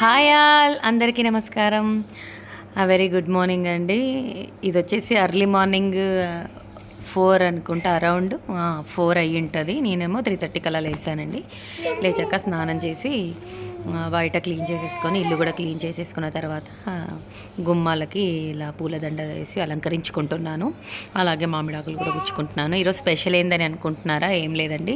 Hi all అందరికీ నమస్కారం. Very good morning అండి. ఇది వచ్చేసి అర్లీ మార్నింగ్ ఫోర్ అనుకుంటా అరౌండ్ ఫోర్ అయ్యి ఉంటుంది నేనేమో త్రీ థర్టీ కల్లా లేసానండి లేచాక స్నానం చేసి బయట క్లీన్ చేసేసుకొని ఇల్లు కూడా క్లీన్ చేసేసుకున్న తర్వాత గుమ్మాలకి ఇలా పూలదండ వేసి అలంకరించుకుంటున్నాను. అలాగే మామిడాకులు కూడా గుచ్చుకుంటున్నాను. ఈరోజు స్పెషల్ ఏందని అనుకుంటున్నారా? ఏం లేదండి.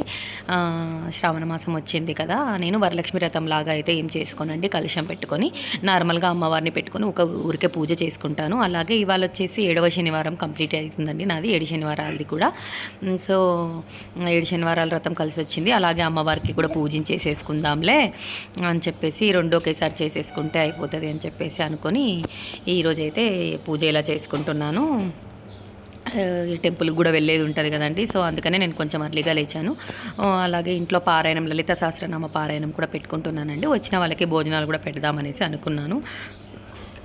శ్రావణ మాసం వచ్చింది కదా నేను వరలక్ష్మి రథం లాగా అయితే ఏం చేసుకోనండి. కలుషం పెట్టుకొని నార్మల్గా అమ్మవారిని పెట్టుకొని ఒక ఊరికే పూజ చేసుకుంటాను. అలాగే ఇవాళ వచ్చేసి ఏడవ శనివారం కంప్లీట్ అవుతుందండి నాది ఏడు శనివారాలది కూడా. సో ఏడు శనివారాల వ్రతం కలిసి వచ్చింది. అలాగే అమ్మవారికి కూడా పూజించేసేసుకుందాంలే అని చెప్పేసి రెండు ఒకేసారి చేసేసుకుంటే అయిపోతుంది అని చెప్పేసి అనుకొని ఈరోజైతే పూజ ఇలా చేసుకుంటున్నాను. టెంపుల్కి కూడా వెళ్ళేది ఉంటుంది కదండి. సో అందుకనే నేను కొంచెం అర్లీగా లేచాను. అలాగే ఇంట్లో పారాయణం లలిత సహస్రనామ పారాయణం కూడా పెట్టుకుంటున్నానండి. వచ్చిన వాళ్ళకి భోజనాలు కూడా పెడదామనేసి అనుకున్నాను.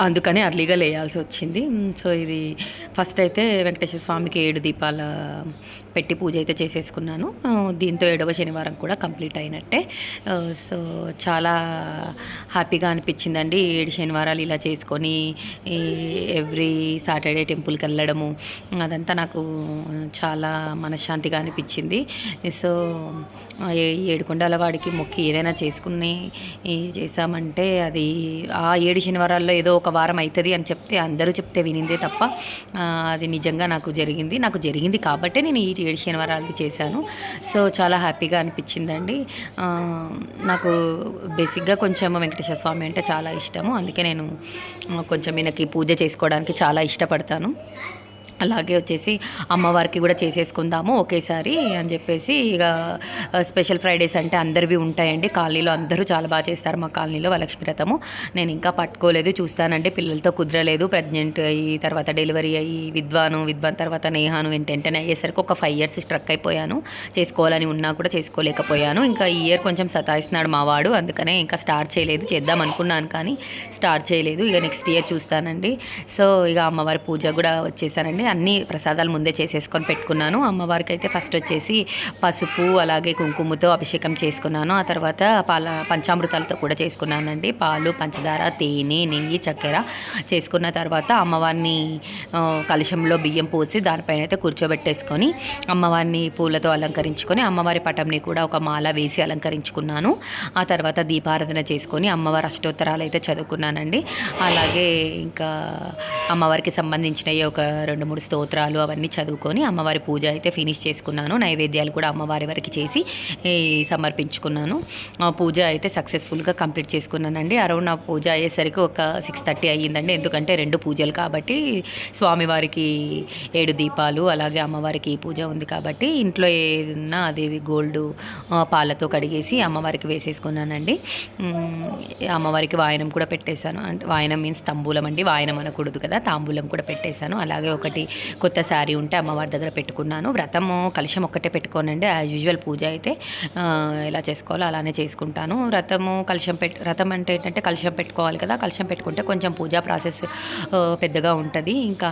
అందుకనే అర్లీగా లేయాల్సి వచ్చింది సో ఇది ఫస్ట్ అయితే వెంకటేశ్వర స్వామికి ఏడు దీపాల పెట్టి పూజ అయితే చేసేసుకున్నాను. దీంతో ఏడవ శనివారం కూడా కంప్లీట్ అయినట్టే. సో చాలా హ్యాపీగా అనిపించిందండి. ఏడు శనివారాలు ఇలా చేసుకొని ఎవ్రీ సాటర్డే టెంపుల్కి వెళ్ళడము అదంతా నాకు చాలా మనశ్శాంతిగా అనిపించింది. సో ఆ ఏడు కొండల వాడికి మొక్కి ఏదైనా చేసుకుని చేసామంటే అది ఆ ఏడు శనివారాల్లో ఏదో ఒక వారం అవుతుంది అని చెప్తే అందరూ చెప్తే వినిందే తప్ప అది నిజంగా నాకు జరిగింది. నాకు జరిగింది కాబట్టే నేను ఈ ఏడు శనివారాలకి చేశాను. సో చాలా హ్యాపీగా అనిపించిందండి. నాకు బేసిక్గా కొంచెం వెంకటేశ్వర స్వామి అంటే చాలా ఇష్టము. అందుకే నేను కొంచెం ఈయనకి పూజ చేసుకోవడానికి చాలా ఇష్టపడతాను. అలాగే వచ్చేసి అమ్మవారికి కూడా చేసేసుకుందాము ఒకేసారి అని చెప్పేసి ఇక స్పెషల్ ఫ్రైడేస్ అంటే అందరివి ఉంటాయండి. కాలనీలో అందరూ చాలా బాగా చేస్తారు మా కాలనీలో వరలక్ష్మి వ్రతము. నేను ఇంకా పట్టుకోలేదు చూస్తానండి. పిల్లలతో కుదరలేదు. ప్రెగ్నెంట్ అయ్యి తర్వాత డెలివరీ అయ్యి విద్వాను విద్వాన్ తర్వాత నేహాను వెంటనే అయ్యేసరికి ఒక ఫైవ్ ఇయర్స్ స్ట్రక్ అయిపోయాను. చేసుకోవాలని ఉన్నా కూడా చేసుకోలేకపోయాను. ఇంకా ఈ ఇయర్ కొంచెం సతాయిస్తున్నాడు మా వాడు. అందుకనే ఇంకా స్టార్ట్ చేయలేదు. చేద్దాం అనుకున్నాను కానీ స్టార్ట్ చేయలేదు. ఇక నెక్స్ట్ ఇయర్ చూస్తానండి. సో ఇక అమ్మవారి పూజ కూడా వచ్చేసానండి. అన్ని ప్రసాదాలు ముందే చేసేసుకొని పెట్టుకున్నాను. అమ్మవారికి అయితే ఫస్ట్ వచ్చేసి పసుపు అలాగే కుంకుమతో అభిషేకం చేసుకున్నాను. ఆ తర్వాత పాల పంచామృతాలతో కూడా చేసుకున్నానండి. పాలు పంచదార తేనె నెయ్యి చక్కెర చేసుకున్న తర్వాత అమ్మవారిని కలుషంలో కలశంలో బియ్యం పోసి దానిపైన అయితే కూర్చోబెట్టేసుకొని అమ్మవారిని పూలతో అలంకరించుకొని అమ్మవారి పటంని కూడా ఒక మాల వేసి అలంకరించుకున్నాను. ఆ తర్వాత దీపారాధన చేసుకొని అమ్మవారి అష్టోత్తరాలు అయితే చదువుకున్నానండి. అలాగే ఇంకా అమ్మవారికి సంబంధించినవి ఒక రెండు మూడు స్తోత్రాలు అవన్నీ చదువుకొని అమ్మవారి పూజ అయితే ఫినిష్ చేసుకున్నాను. నైవేద్యాలు కూడా అమ్మవారి వరకు చేసి సమర్పించుకున్నాను. పూజ అయితే సక్సెస్ఫుల్గా కంప్లీట్ చేసుకున్నానండి. అరౌండ్ నా పూజ అయ్యేసరికి ఒక సిక్స్ థర్టీ అయ్యిందండి. ఎందుకంటే రెండు పూజలు కాబట్టి స్వామివారికి ఏడు దీపాలు అలాగే అమ్మవారికి పూజ ఉంది కాబట్టి ఇంట్లో ఏదన్నా అదేవి గోల్డ్ పాలతో కడిగేసి అమ్మవారికి వేసేసుకున్నానండి. అమ్మవారికి వాయనం కూడా పెట్టేశాను. అంటే వాయనం మీన్స్ తంబూలం అండి. వాయనం అనకూడదు కదా తాంబూలం కూడా పెట్టేశాను. అలాగే ఒకటి కొత్త శారీ ఉంటే అమ్మవారి దగ్గర పెట్టుకున్నాను. వ్రతము కలుషం ఒక్కటే పెట్టుకోనండి. యాజ్ యూజువల్ పూజ అయితే ఎలా చేసుకోవాలో అలానే చేసుకుంటాను. వ్రతము కలుషం పెట్ వ్రతం అంటే ఏంటంటే కలుషం పెట్టుకోవాలి కదా కలుషం పెట్టుకుంటే కొంచెం పూజా ప్రాసెస్ పెద్దగా ఉంటుంది. ఇంకా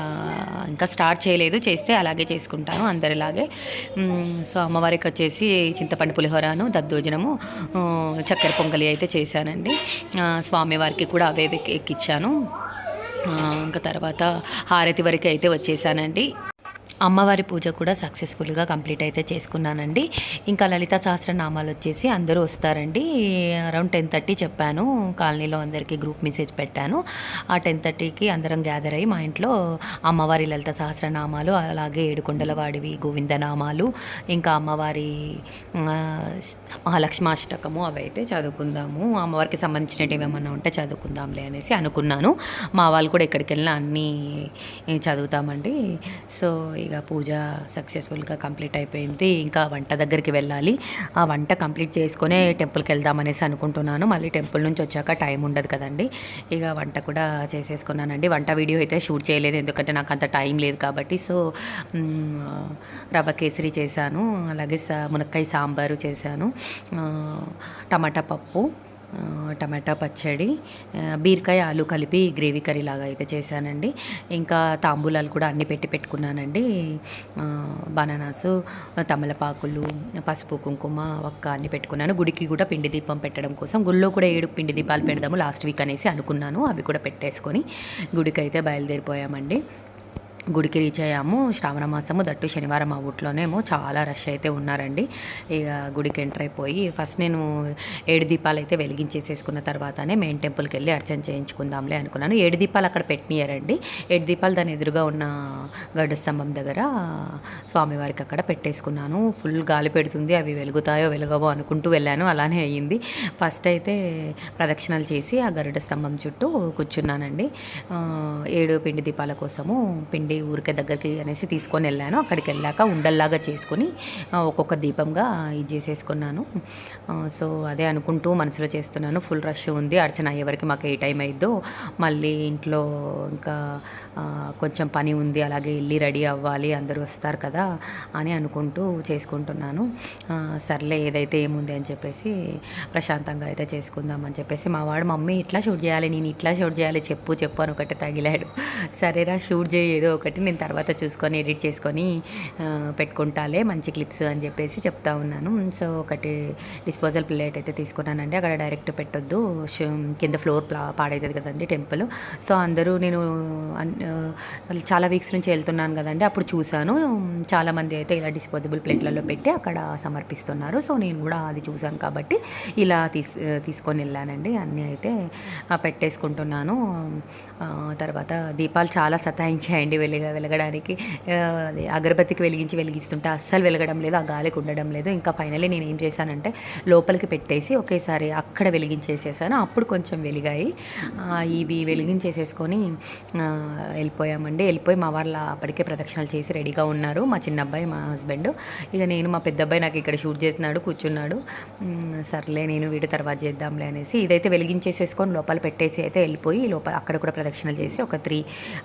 ఇంకా స్టార్ట్ చేయలేదు చేస్తే అలాగే చేసుకుంటాను అందరిలాగే. సో అమ్మవారికి వచ్చేసి చింతపండు పులిహోరను దద్దోజనము చక్కెర పొంగలి అయితే చేశానండి. స్వామివారికి కూడా అవే ఎక్కిచ్చాను. ఇంకా తర్వాత హారతి వరకు అయితే వచ్చేసానండి. అమ్మవారి పూజ కూడా సక్సెస్ఫుల్గా కంప్లీట్ అయితే చేసుకున్నానండి. ఇంకా లలిత సహస్రనామాలు వచ్చేసి అందరూ వస్తారండి. అరౌండ్ టెన్ థర్టీ చెప్పాను. కాలనీలో అందరికీ గ్రూప్ మెసేజ్ పెట్టాను. ఆ టెన్ థర్టీకి అందరం గ్యాదర్ అయ్యి మా ఇంట్లో అమ్మవారి లలిత సహస్రనామాలు అలాగే ఏడుకొండల వాడివి గోవిందనామాలు ఇంకా అమ్మవారి మహాలక్ష్మాష్టకము అవి అయితే చదువుకుందాము. అమ్మవారికి సంబంధించినవి ఏమన్నా ఉంటే చదువుకుందాంలే అనేసి అనుకున్నాను. మా వాళ్ళు కూడా ఎక్కడికి వెళ్ళినా అన్నీ చదువుతామండి. సో ఇక పూజ సక్సెస్ఫుల్గా కంప్లీట్ అయిపోయింది. ఇంకా వంట దగ్గరికి వెళ్ళాలి. ఆ వంట కంప్లీట్ చేసుకునే టెంపుల్కి వెళ్దామనేసి అనుకుంటున్నాను. మళ్ళీ టెంపుల్ నుంచి వచ్చాక టైం ఉండదు కదండి. ఇక వంట కూడా చేసేసుకున్నానండి. వంట వీడియో అయితే షూట్ చేయలేదు. ఎందుకంటే నాకు అంత టైం లేదు కాబట్టి. సో రవ్వ కేసరి చేశాను. అలాగే సా మునక్కాయ సాంబారు చేశాను. టమాటా పప్పు. టమాటా పచ్చడి బీరకాయ ఆలు కలిపి గ్రేవీ కర్రీ లాగా అయితే చేశానండి. ఇంకా తాంబూలాలు కూడా అన్ని పెట్టి పెట్టుకున్నానండి. బనానాసు తమలపాకులు పసుపు కుంకుమ ఒక్క అన్ని పెట్టుకున్నాను. గుడికి కూడా పిండి దీపం పెట్టడం కోసం గుళ్ళో కూడా ఏడు పిండి దీపాలు పెడదాము లాస్ట్ వీక్ అనేసి అనుకున్నాను. అవి కూడా పెట్టేసుకొని గుడికి అయితే బయలుదేరిపోయామండి. గుడికి రీచ్ అయ్యాము. శ్రావణ మాసము దట్టు శనివారం ఆ ఊట్లోనేమో చాలా రష్ అయితే ఉన్నారండి. ఇక గుడికి ఎంటర్ అయిపోయి ఫస్ట్ నేను ఏడు దీపాలు అయితే వెలిగించేసేసుకున్న తర్వాతనే మెయిన్ టెంపుల్కి వెళ్ళి అర్చన చేయించుకుందాంలే అనుకున్నాను. ఏడు దీపాలు అక్కడ పెట్టినారండి ఏడు దీపాలు దాని ఎదురుగా ఉన్న గడ్డ స్తంభం దగ్గర స్వామివారికి అక్కడ పెట్టేసుకున్నాను. ఫుల్ గాలి పెడుతుంది. అవి వెలుగుతాయో వెలుగవో అనుకుంటూ వెళ్ళాను. అలానే అయ్యింది. ఫస్ట్ అయితే ప్రదక్షిణలు చేసి ఆ గరుడ స్తంభం చుట్టూ కూర్చున్నానండి. ఏడు పిండి దీపాల కోసము పిండి ఊరికే దగ్గరికి అనేసి తీసుకొని వెళ్ళాను. అక్కడికి వెళ్ళాక ఉండల్లాగా చేసుకొని ఒక్కొక్క దీపంగా ఇది చేసేసుకున్నాను. సో అదే అనుకుంటూ మనసులో చేస్తున్నాను. ఫుల్ రష్ ఉంది. అర్చన అయ్యేవరకు మాకు ఏ టైం అయిద్దో మళ్ళీ ఇంట్లో ఇంకా కొంచెం పని ఉంది అలాగే వెళ్ళి రెడీ అవ్వాలి అందరూ వస్తారు కదా అని అనుకుంటూ చేసుకుంటున్నాను. సర్లే ఏదైతే ఏముంది అని చెప్పేసి ప్రశాంతంగా అయితే చేసుకుందాం అని చెప్పేసి మా వాడు మమ్మీ ఇట్లా షూట్ చేయాలి నేను ఇట్లా షూట్ చేయాలి చెప్పు చెప్పు అని ఒకటి తగిలాడు. సరేరా షూట్ చేయి ఏదో ఒకటి నేను తర్వాత చూసుకొని ఎడిట్ చేసుకొని పెట్టుకుంటాలే మంచి క్లిప్స్ అని చెప్పేసి చెప్తా ఉన్నాను. సో ఒకటి డిస్పోజల్ ప్లేట్ అయితే తీసుకున్నానండి. అక్కడ డైరెక్ట్ పెట్టొద్దు. కింద ఫ్లోర్ ప్లా పాడవుతుంది కదండి టెంపుల్ సో అందరూ నేను చాలా వీక్స్ నుంచి వెళ్తున్నాను కదండి. అప్పుడు చూశాను. చాలామంది అయితే ఇలా డిస్పోజబుల్ ప్లేట్లలో పెట్టి అక్కడ సమర్పిస్తున్నారు. సో నేను కూడా అది చూశాను కాబట్టి ఇలా తీసు తీసుకొని వెళ్ళానండి. అన్నీ అయితే పెట్టేసుకుంటున్నాను. తర్వాత దీపాలు చాలా సతాయించాయండి. వెలిగ వెలగడానికి అది అగరబత్తికి వెలిగించి వెలిగిస్తుంటే అస్సలు వెలగడం లేదు ఆ గాలికి ఉండడం లేదు. ఇంకా ఫైనలీ నేను ఏం చేశానంటే లోపలికి పెట్టేసి ఒకేసారి అక్కడ వెలిగించేసేసాను. అప్పుడు కొంచెం వెలిగాయి. ఇవి వెలిగించేసేసుకొని వెళ్ళిపోయామండి. వెళ్ళిపోయి మా వాళ్ళ అప్పటికే ప్రదక్షిణలు చేసి రెడీగా ఉన్నారు. మా చిన్న అబ్బాయి మా హస్బెండ్. ఇక నేను మా పెద్ద అబ్బాయి నాకు ఇక్కడ షూట్ చేస్తున్నాడు కూర్చున్నాడు. సర్లే నేను వీడి తర్వాత చేద్దాంలే అనేసి ఇదైతే వెలిగించేసేసుకొని లోపల పెట్టేసి అయితే వెళ్ళిపోయి లోపల అక్కడ కూడా ప్రదక్షిణలు చేసి ఒక త్రీ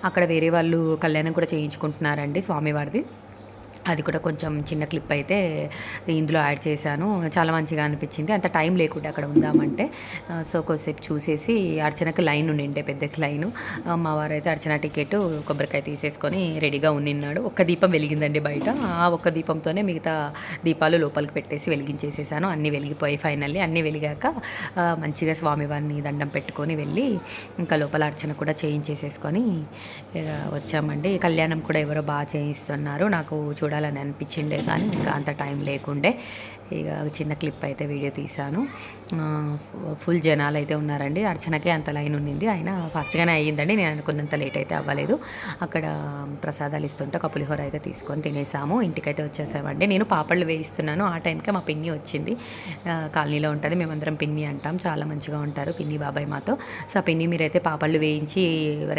అక్కడ వేరే వాళ్ళు కళ్యాణ్ కూడా చేయించుకుంటున్నారండి స్వామివారిది. అది కూడా కొంచెం చిన్న క్లిప్ అయితే ఇందులో యాడ్ చేశాను. చాలా మంచిగా అనిపించింది. అంత టైం లేకుండా అక్కడ ఉందామంటే సో కొద్దిసేపు చూసేసి అర్చనకు లైన్ ఉండిండే పెద్ద లైను. మా వారు అయితే అర్చన టికెట్ కొబ్బరికాయ తీసేసుకొని రెడీగా ఉండిన్నాడు. ఒక్క దీపం వెలిగిందండి బయట. ఆ ఒక్క దీపంతోనే మిగతా దీపాలు లోపలికి పెట్టేసి వెలిగించేసేసాను. అన్నీ వెలిగిపోయి ఫైనల్లీ. అన్నీ వెలిగాక మంచిగా స్వామివారిని దండం పెట్టుకొని వెళ్ళి ఇంకా లోపల అర్చన కూడా చేయించేసేసుకొని వచ్చామండి. కళ్యాణం కూడా ఎవరో బాగా చేయిస్తున్నారు. నాకు చూడాలని అనిపించిండే కానీ ఇంకా అంత టైం లేకుండే. ఇక చిన్న క్లిప్ అయితే వీడియో తీశాను. ఫుల్ జనాలు అయితే ఉన్నారండి. అర్చనకే అంత లైన్ ఉండింది. అయినా ఫాస్ట్గానే అయ్యిందండి. నేను అనుకున్నంత లేట్ అయితే అవ్వలేదు. అక్కడ ప్రసాదాలు ఇస్తుంటే ఒక పులిహోర అయితే తీసుకొని తినేసాము. ఇంటికైతే వచ్చేసామండి. నేను పాపళ్ళు వేయిస్తున్నాను. ఆ టైంకే మా పిన్ని వచ్చింది. కాలనీలో ఉంటుంది. మేమందరం పిన్ని అంటాం. చాలా మంచిగా ఉంటారు పిన్ని బాబాయ్ మాతో. సో ఆ పిన్ని మీరైతే పాపళ్ళు వేయించి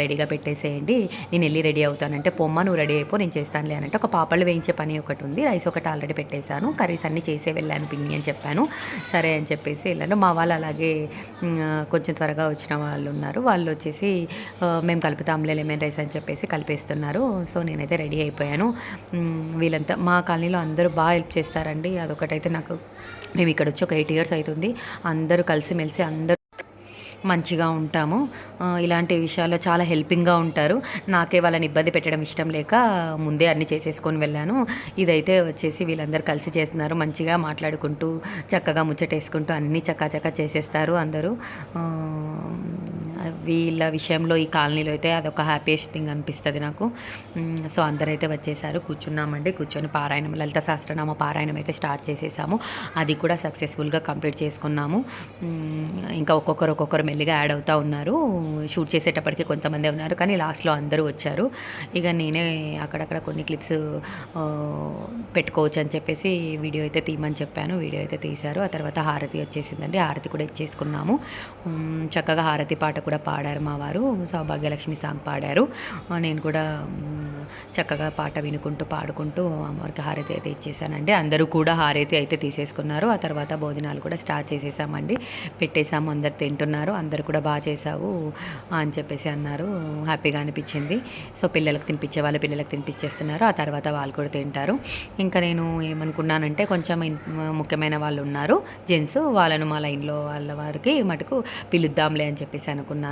రెడీగా పెట్టేసేయండి. నేను వెళ్ళి రెడీ అవుతానంటే పొమ్మ నువ్వు రెడీ అయిపో నేను చేస్తానులే అని ఒక పాపళ్ళు వేయించి పని ఒకటి ఉంది. రైస్ ఒకటి ఆల్రెడీ పెట్టేశాను. కర్రీస్ అన్నీ చేసే వెళ్ళాను పిన్ని అని చెప్పాను. సరే అని చెప్పేసి వెళ్ళాను. మా వాళ్ళు అలాగే కొంచెం త్వరగా వచ్చిన వాళ్ళు ఉన్నారు. వాళ్ళు వచ్చేసి మేము కలుపుతాంలే లెమన్ రైస్ అని చెప్పేసి కలిపేస్తున్నారు. సో నేనైతే రెడీ అయిపోయాను. వీళ్ళంతా మా కాలనీలో అందరూ బాగా హెల్ప్ చేస్తారండి. అదొకటైతే నాకు మేము ఇక్కడ వచ్చి ఒక ఎయిట్ ఇయర్స్ అవుతుంది అందరూ కలిసిమెలిసి అందరూ మంచిగా ఉంటాము. ఇలాంటి విషయాల్లో చాలా హెల్పింగ్గా ఉంటారు. నాకే వాళ్ళని ఇబ్బంది పెట్టడం ఇష్టం లేక ముందే అన్ని చేసేసుకొని వెళ్ళాను. ఇదైతే వచ్చేసి వీళ్ళందరూ కలిసి చేస్తున్నారు. మంచిగా మాట్లాడుకుంటూ చక్కగా ముచ్చటేసుకుంటూ అన్నీ చక్కా చక్కా చేసేస్తారు అందరూ. వీళ్ళ విషయంలో ఈ కాలనీలో అయితే అదొక హ్యాపీయెస్ట్ థింగ్ అనిపిస్తుంది నాకు. సో అందరైతే వచ్చేసారు కూర్చున్నామండి కూర్చొని పారాయణం లలిత సహస్రనామ పారాయణం అయితే స్టార్ట్ చేసేసాము. అది కూడా సక్సెస్ఫుల్గా కంప్లీట్ చేసుకున్నాము. ఇంకా ఒక్కొక్కరు ఒక్కొక్కరు మెల్లిగా యాడ్ అవుతూ ఉన్నారు. షూట్ చేసేటప్పటికి కొంతమంది ఉన్నారు కానీ లాస్ట్లో అందరూ వచ్చారు. ఇక నేనే అక్కడక్కడ కొన్ని క్లిప్స్ పెట్టుకోవచ్చు అని చెప్పేసి వీడియో అయితే తీయమని చెప్పాను. వీడియో అయితే తీశారు. ఆ తర్వాత హారతి వచ్చేసిందండి. హారతి కూడా ఇచ్చేసుకున్నాము. చక్కగా హారతి పాట కూడా పాడారు మా వారు. సౌభాగ్యలక్ష్మి సాంగ్ పాడారు. నేను కూడా చక్కగా పాట వినుకుంటూ పాడుకుంటూ అమ్మవారికి హారతి అయితే ఇచ్చేసానండి. అందరూ కూడా హారతి అయితే తీసేసుకున్నారు. ఆ తర్వాత భోజనాలు కూడా స్టార్ట్ చేసేసామండి. పెట్టేసాము అందరు తింటున్నారు. అందరు కూడా బాగా చేసావు అని చెప్పేసి అన్నారు. హ్యాపీగా అనిపించింది. సో పిల్లలకు తినిపించే వాళ్ళు పిల్లలకు తినిపించేస్తున్నారు. ఆ తర్వాత వాళ్ళు కూడా తింటారు. ఇంకా నేను ఏమనుకున్నానంటే కొంచెం ముఖ్యమైన వాళ్ళు ఉన్నారు. జెంట్స్ వాళ్ళను మా లైన్లో వాళ్ళ వారికి మటుకు పిలుద్దాంలే అని చెప్పేసి అనుకున్నాను.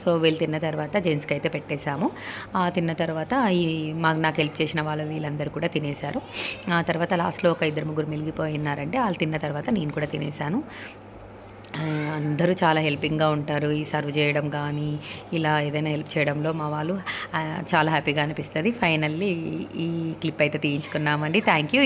సో వీళ్ళు తిన్న తర్వాత జెంట్స్కి అయితే పెట్టేశాము. ఆ తిన్న తర్వాత ఈ మాకు నాకు హెల్ప్ చేసిన వాళ్ళు వీళ్ళందరూ కూడా తినేశారు. ఆ తర్వాత లాస్ట్లో ఒక ఇద్దరు ముగ్గురు మిగిలిపోయినారంటే వాళ్ళు తిన్న తర్వాత నేను కూడా తినేసాను అందరూ చాలా హెల్పింగ్గా ఉంటారు. ఈ సర్వ్ చేయడం కానీ ఇలా ఏదైనా హెల్ప్ చేయడంలో మా వాళ్ళు చాలా హ్యాపీగా అనిపిస్తుంది. ఫైనల్లీ ఈ క్లిప్ అయితే తీయించుకున్నామండి. Thank you.